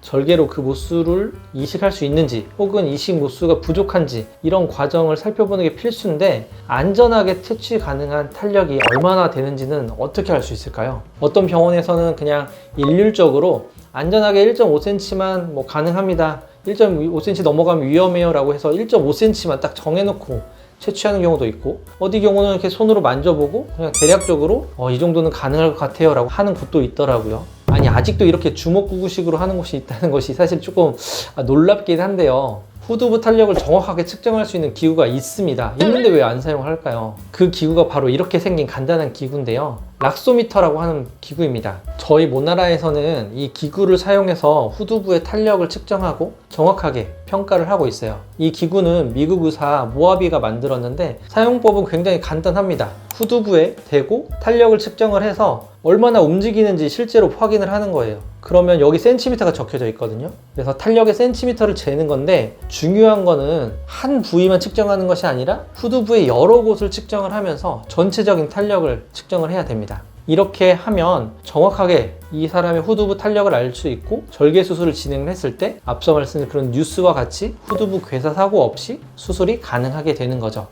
절개로 그 모수를 이식할 수 있는지 혹은 이식 모수가 부족한지 이런 과정을 살펴보는 게 필수인데 안전하게 퇴치 가능한 탄력이 얼마나 되는지는 어떻게 알 수 있을까요? 어떤 병원에서는 그냥 일률적으로 안전하게 1.5cm만 뭐 가능합니다. 1.5cm 넘어가면 위험해요 라고 해서 1.5cm만 딱 정해놓고 채취하는 경우도 있고 어디 경우는 이렇게 손으로 만져보고 그냥 대략적으로 어, 이 정도는 가능할 것 같아요 라고 하는 곳도 있더라고요 아직도 이렇게 주먹구구식으로 하는 곳이 있다는 것이 사실 조금 아, 놀랍긴 한데요. 후두부 탄력을 정확하게 측정할 수 있는 기구가 있습니다. 있는데 왜 안 사용할까요? 그 기구가 바로 이렇게 생긴 간단한 기구인데요. 락소미터라고 하는 기구입니다. 저희 모나라에서는 이 기구를 사용해서 후두부의 탄력을 측정하고 정확하게 평가를 하고 있어요. 이 기구는 미국 의사 모아비가 만들었는데 사용법은 굉장히 간단합니다. 후두부에 대고 탄력을 측정을 해서 얼마나 움직이는지 실제로 확인을 하는 거예요. 그러면 여기 센티미터가 적혀져 있거든요. 그래서 탄력의 센티미터를 재는 건데 중요한 거는 한 부위만 측정하는 것이 아니라 후두부의 여러 곳을 측정을 하면서 전체적인 탄력을 측정을 해야 됩니다 이렇게 하면 정확하게 이 사람의 후두부 탄력을 알 수 있고 절개 수술을 진행을 했을 때 앞서 말씀드린 그런 뉴스와 같이 후두부 괴사 사고 없이 수술이 가능하게 되는 거죠.